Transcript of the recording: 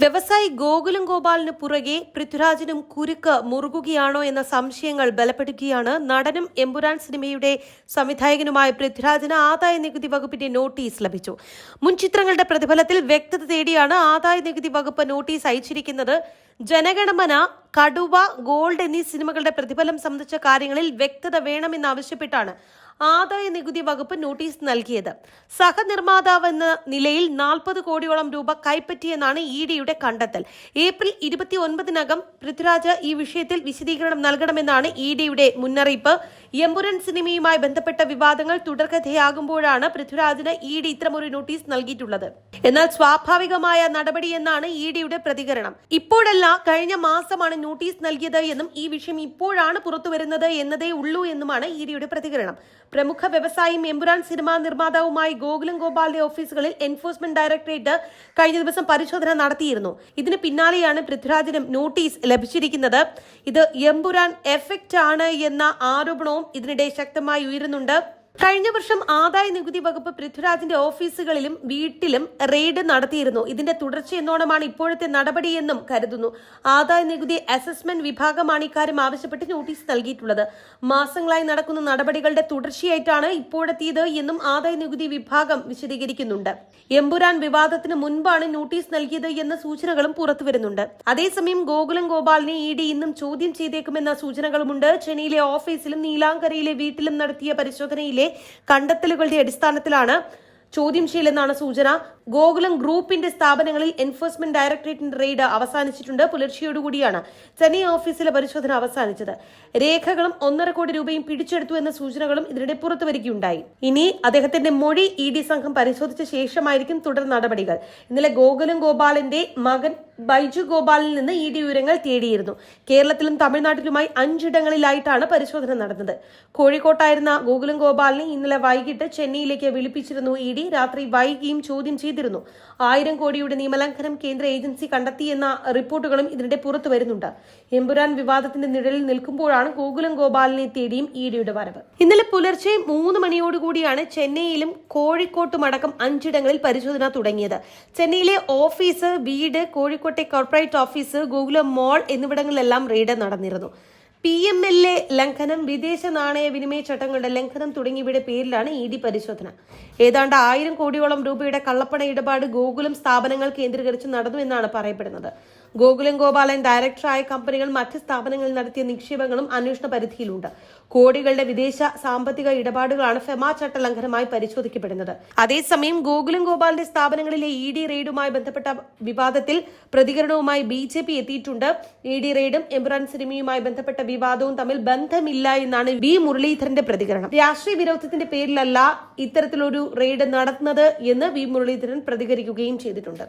വ്യവസായി ഗോകുലം ഗോപാലിന് പുറകെ പൃഥ്വിരാജിനും കുരുക്ക് മുറുകുകയാണോ എന്ന സംശയങ്ങൾ ബലപ്പെടുകയാണ് നടനും എമ്പുരാൻ സിനിമയുടെ സംവിധായകനുമായ പൃഥ്വിരാജിന് ആദായ നികുതി വകുപ്പിന്റെ നോട്ടീസ് ലഭിച്ചു. മുൻ ചിത്രങ്ങളുടെ പ്രതിഫലത്തിൽ വ്യക്തത തേടിയാണ് ആദായ നികുതി വകുപ്പ് നോട്ടീസ് അയച്ചിരിക്കുന്നത്. ജനഗണമന കടുവ ഗോൾഡ് എന്നീ സിനിമകളുടെ പ്രതിഫലം സംബന്ധിച്ച കാര്യങ്ങളിൽ വ്യക്തത വേണമെന്നാവശ്യപ്പെട്ടാണ് ആദായ നികുതി വകുപ്പ് നോട്ടീസ് നൽകിയത്. സഹനിർമ്മാതാവ് എന്ന നിലയിൽ നാൽപ്പത് കോടിയോളം രൂപ കൈപ്പറ്റിയെന്നാണ് ഇ ഡിയുടെ കണ്ടെത്തൽ. ഏപ്രിൽ ഇരുപത്തി ഒൻപതിനകം പൃഥ്വിരാജ് ഈ വിഷയത്തിൽ വിശദീകരണം നൽകണമെന്നാണ് ഇ ഡിയുടെ മുന്നറിയിപ്പ്. എമ്പുരൻ സിനിമയുമായി ബന്ധപ്പെട്ട വിവാദങ്ങൾ തുടർക്കഥയാകുമ്പോഴാണ് പൃഥ്വിരാജിന് ഇ ഡി ഇത്തരമൊരു നോട്ടീസ് നൽകിയിട്ടുള്ളത്. എന്നാൽ സ്വാഭാവികമായ നടപടിയെന്നാണ് ഇ ഡിയുടെ പ്രതികരണം. ഇപ്പോഴല്ല കഴിഞ്ഞ മാസമാണ് നോട്ടീസ് നൽകിയത് എന്നും ഈ വിഷയം ഇപ്പോഴാണ് പുറത്തുവരുന്നത് എന്നതേ ഉള്ളൂ എന്നുമാണ് ഇ ഡിയുടെ പ്രതികരണം. പ്രമുഖ വ്യവസായിയും എമ്പുരാൻ സിനിമാ നിർമ്മാതാവുമായി ഗോകുലം ഗോപാലിന്റെ ഓഫീസുകളിൽ എൻഫോഴ്സ്മെന്റ് ഡയറക്ടറേറ്റ് കഴിഞ്ഞ ദിവസം പരിശോധന നടത്തിയിരുന്നു. ഇതിന് പിന്നാലെയാണ് പൃഥ്വിരാജിനും നോട്ടീസ് ലഭിച്ചിരിക്കുന്നത്. ഇത് എമ്പുരാൻ എഫക്റ്റ് ആണ് എന്ന ആരോപണവും ഇതിനിടെ ശക്തമായി ഉയരുന്നുണ്ട്. കഴിഞ്ഞ വർഷം ആദായ നികുതി വകുപ്പ് പൃഥ്വിരാജിന്റെ ഓഫീസുകളിലും വീട്ടിലും റെയ്ഡ് നടത്തിയിരുന്നു. ഇതിന്റെ തുടർച്ചയെന്നോണമാണ് ഇപ്പോഴത്തെ നടപടിയെന്നും കരുതുന്നു. ആദായ നികുതി അസസ്മെന്റ് വിഭാഗമാണ് ഇക്കാര്യം ആവശ്യപ്പെട്ട് നോട്ടീസ് നൽകിയിട്ടുള്ളത്. മാസങ്ങളായി നടക്കുന്ന നടപടികളുടെ തുടർച്ചയായിട്ടാണ് ഇപ്പോഴെത്തിയത് എന്നും ആദായ നികുതി വിഭാഗം വിശദീകരിക്കുന്നുണ്ട്. എമ്പുരാൻ വിവാദത്തിന് മുൻപാണ് നോട്ടീസ് നൽകിയത് എന്ന സൂചനകളും പുറത്തുവരുന്നുണ്ട്. അതേസമയം ഗോകുലം ഗോപാലിനെ ഇ ഡി ഇന്നും ചോദ്യം ചെയ്തേക്കുമെന്ന സൂചനകളുമുണ്ട്. ചെന്നൈയിലെ ഓഫീസിലും നീലാങ്കരയിലെ വീട്ടിലും നടത്തിയ പരിശോധനയിലെ കണ്ടെത്തലുകളുടെ അടിസ്ഥാനത്തിലാണ് ചോദ്യം ചെയ്യലെന്നാണ് സൂചന. ഗോകുലം ഗ്രൂപ്പിന്റെ സ്ഥാപനങ്ങളിൽ എൻഫോഴ്സ്മെന്റ് ഡയറക്ടറേറ്റിന്റെ റെയ്ഡ് അവസാനിച്ചിട്ടുണ്ട്. പുലർച്ചെയോടുകൂടിയാണ് ചെന്നൈ ഓഫീസിലെ പരിശോധന അവസാനിച്ചത്. രേഖകളും ഒന്നര കോടി രൂപയും പിടിച്ചെടുത്തു എന്ന സൂചനകളും ഇതിനിടെ പുറത്തു വരികയുണ്ടായി. ഇനി അദ്ദേഹത്തിന്റെ മൊഴി ഇ ഡി സംഘം പരിശോധിച്ച ശേഷമായിരിക്കും തുടർ നടപടികൾ. ഇന്നലെ ഗോകുലം ഗോപാലിന്റെ മകൻ ബൈജു ഗോപാലിൽ നിന്ന് ഇ ഡി വിവരങ്ങൾ തേടിയിരുന്നു. കേരളത്തിലും തമിഴ്നാട്ടിലുമായി അഞ്ചിടങ്ങളിലായിട്ടാണ് പരിശോധന നടന്നത്. കോഴിക്കോട്ടായിരുന്ന ഗോകുലം ഗോപാലിനെ ഇന്നലെ വൈകിട്ട് ചെന്നൈയിലേക്ക് വിളിപ്പിച്ചിരുന്നു ഇ രാത്രി വൈകിയും ചോദ്യം ചെയ്തിരുന്നു. ആയിരം കോടിയുടെ നിയമലംഘനം കേന്ദ്ര ഏജൻസി കണ്ടെത്തിയെന്ന റിപ്പോർട്ടുകളും ഇതിനിടെ പുറത്തു വരുന്നുണ്ട്. എമ്പുരാൻ വിവാദത്തിന്റെ നിഴലിൽ നിൽക്കുമ്പോഴാണ് ഗോകുലം ഗോപാലിനെ തേടിയും ഇഡിയുടെ വരവ്. ഇന്നലെ പുലർച്ചെ മൂന്ന് മണിയോടുകൂടിയാണ് ചെന്നൈയിലും കോഴിക്കോട്ടുമടക്കം അഞ്ചിടങ്ങളിൽ പരിശോധന തുടങ്ങിയത്. ചെന്നൈയിലെ ഓഫീസ് വീട് കോഴിക്കോട്ടെ കോർപ്പറേറ്റ് ഓഫീസ് ഗോകുലം മോൾ എന്നിവിടങ്ങളിലെല്ലാം റെയ്ഡ് നടന്നിരുന്നു. പി എം എൽ എ ലംഘനം വിദേശ നാണയ വിനിമയ ചട്ടങ്ങളുടെ ലംഘനം തുടങ്ങിയവയുടെ പേരിലാണ് ഇ ഡി പരിശോധന. ഏതാണ്ട് ആയിരം കോടിയോളം രൂപയുടെ കള്ളപ്പണ ഇടപാട് ഗോകുലം സ്ഥാപനങ്ങൾ കേന്ദ്രീകരിച്ച് നടന്നു എന്നാണ് പറയപ്പെടുന്നത്. ഗോകുലം ഗോപാലൻ ഡയറക്ടറായ കമ്പനികൾ മറ്റ് സ്ഥാപനങ്ങളിൽ നടത്തിയ നിക്ഷേപങ്ങളും അന്വേഷണ പരിധിയിലുണ്ട്. കോടികളുടെ വിദേശ സാമ്പത്തിക ഇടപാടുകളാണ് ഫെമ ചട്ട ലംഘനമായി പരിശോധിക്കപ്പെടുന്നത്. അതേസമയം ഗോകുലം ഗോപാലിന്റെ സ്ഥാപനങ്ങളിലെ ഇ ഡി റെയ്ഡുമായി ബന്ധപ്പെട്ട വിവാദത്തിൽ പ്രതികരണവുമായി ബി ജെ പി എത്തിയിട്ടുണ്ട്. ഇ ഡി റെയ്ഡും എംബ്രാൻ സിനിമയുമായി ബന്ധപ്പെട്ട വിവാദവും തമ്മിൽ ബന്ധമില്ല എന്നാണ് വി. മുരളീധരന്റെ പ്രതികരണം. രാഷ്ട്രീയ വിരോധത്തിന്റെ പേരിലല്ല ഇത്തരത്തിലൊരു റെയ്ഡ് നടത്തുന്നത് എന്ന് വി. മുരളീധരൻ പ്രതികരിക്കുകയും ചെയ്തിട്ടുണ്ട്.